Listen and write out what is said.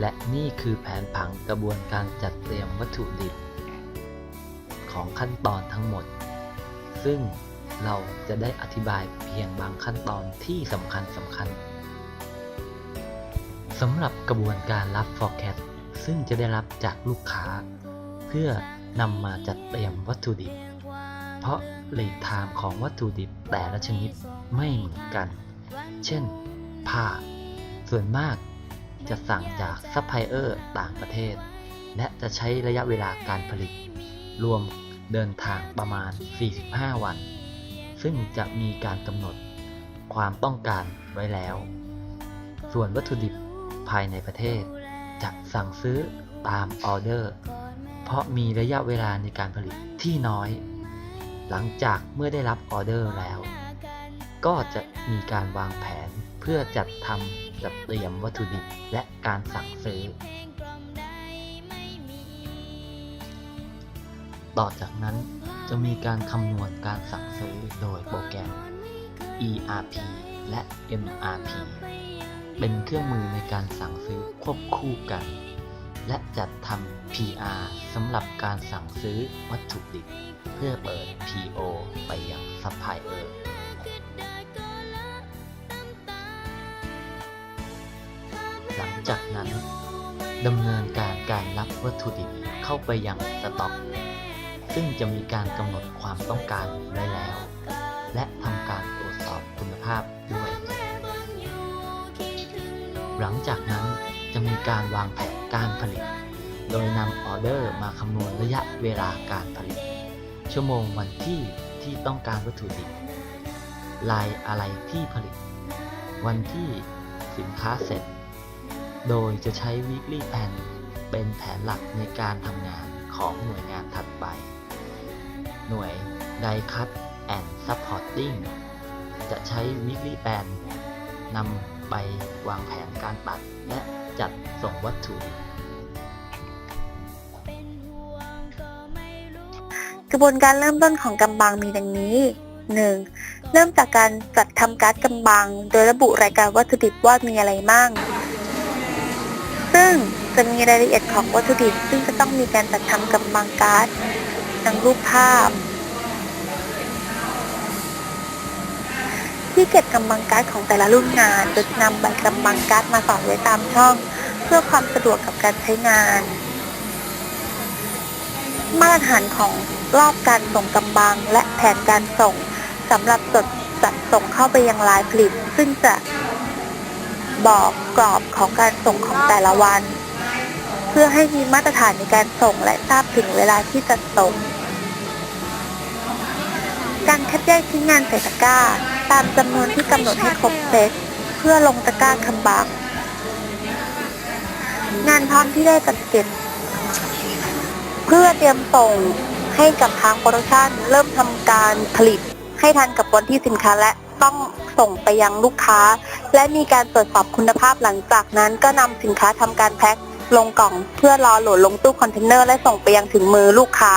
และนี่คือแผนผังกระบวนการจัดเตรียมวัตถุดิบ ของขั้นตอนทั้งหมด ซึ่งเราจะได้อธิบายเพียงบางขั้นตอนที่สำคัญสำคัญสำหรับกระบวนการรับ forecast ซึ่งจะได้รับจากลูกค้า เพื่อนำมาจัดเตรียมวัตถุดิบ เพราะ lead time ของวัตถุดิบแต่ละชนิดไม่เหมือนกัน เช่น ผ้า ส่วนมาก จะสั่งจากซัพพลายเออร์ต่างประเทศ และจะใช้ระยะเวลาการผลิต รวมเดินทางประมาณ 45 วัน ซึ่งจะมีการกำหนดความต้องการไว้แล้ว ส่วนวัตถุดิบภายในประเทศ จะสั่งซื้อตามออเดอร์ เพราะมีระยะเวลาในการผลิตที่น้อย หลังจากเมื่อได้รับออเดอร์แล้ว ก็จะมีการวางแผน เพื่อจัดทำจัดเตรียมวัตถุดิบและการสั่งซื้อ ต่อจากนั้นจะมีการคำนวณการสั่งซื้อโดยโปรแกรม ERP และ MRP เป็นเครื่องมือในการสั่งซื้อควบคู่กัน และจัดทำ PR สำหรับการสั่งซื้อวัตถุดิบ เพื่อเปิด PO ไปยังซัพพลายเออร์ หลังจากนั้นดำเนินการการรับวัตถุดิบเข้าไปยังสต็อก ซึ่งจะมีการกำหนดความต้องการไว้แล้ว และทำการตรวจสอบคุณภาพด้วย หลังจากนั้นจะมีการวางแผนการผลิต โดยนำออเดอร์มาคำนวณระยะเวลาการผลิต ชั่วโมงวันที่ที่ต้องการวัตถุดิบ ลายอะไรที่ผลิต วันที่สินค้าเสร็จ โดยจะใช้ weekly plan เป็นแผนหลักในการทำงานของหน่วยงานถัดไป หน่วย Die Cut and Supporting จะใช้ weekly plan นำไปวางแผนการตัดและจัดส่งวัตถุ กระบวนการเริ่มต้นของกำบังมีดังนี้ 1. เริ่มจากการจัดทำการ์ดกำบัง โดยระบุรายการวัตถุดิบว่ามีอะไรมั่ง งจะมีรายละเอียดของวัตถุดิบ ซึ่งจะต้องมีการจัดทำกำบังการ์ดดังรูปภาพ ที่เก็บกำบังการ์ดของแต่ละรุ่นงานโดยจะนำใบกำบังการ์ดมาสอดไว้ตามช่อง เพื่อความสะดวกกับการใช้งาน มาตรฐานของรอบการส่งกำบังและแผนการส่งสำหรับจดจัดส่งเข้าไปยังลายผลิต ซึ่งจะ บอกกรอบของการส่งของแต่ละวัน เพื่อให้มีมาตรฐานในการส่งและทราบถึงเวลาที่จะส่ง การคัดแยกชิ้นงานใส่ตะกร้า ตามจำนวนที่กำหนดให้ครบเซตเพื่อลงตะกร้าคำบังงานพร้อมที่ได้จัดเก็บ เพื่อเตรียมส่งให้กับทางโปรดักชันเริ่มทำการผลิตให้ทันกับวันที่สินค้าและ ต้องส่งไปยังลูกค้า และมีการตรวจสอบคุณภาพหลังจากนั้น ก็นำสินค้าทำการแพ็คลงกล่อง เพื่อรอโหลดลงตู้คอนเทนเนอร์และส่งไปยังถึงมือลูกค้า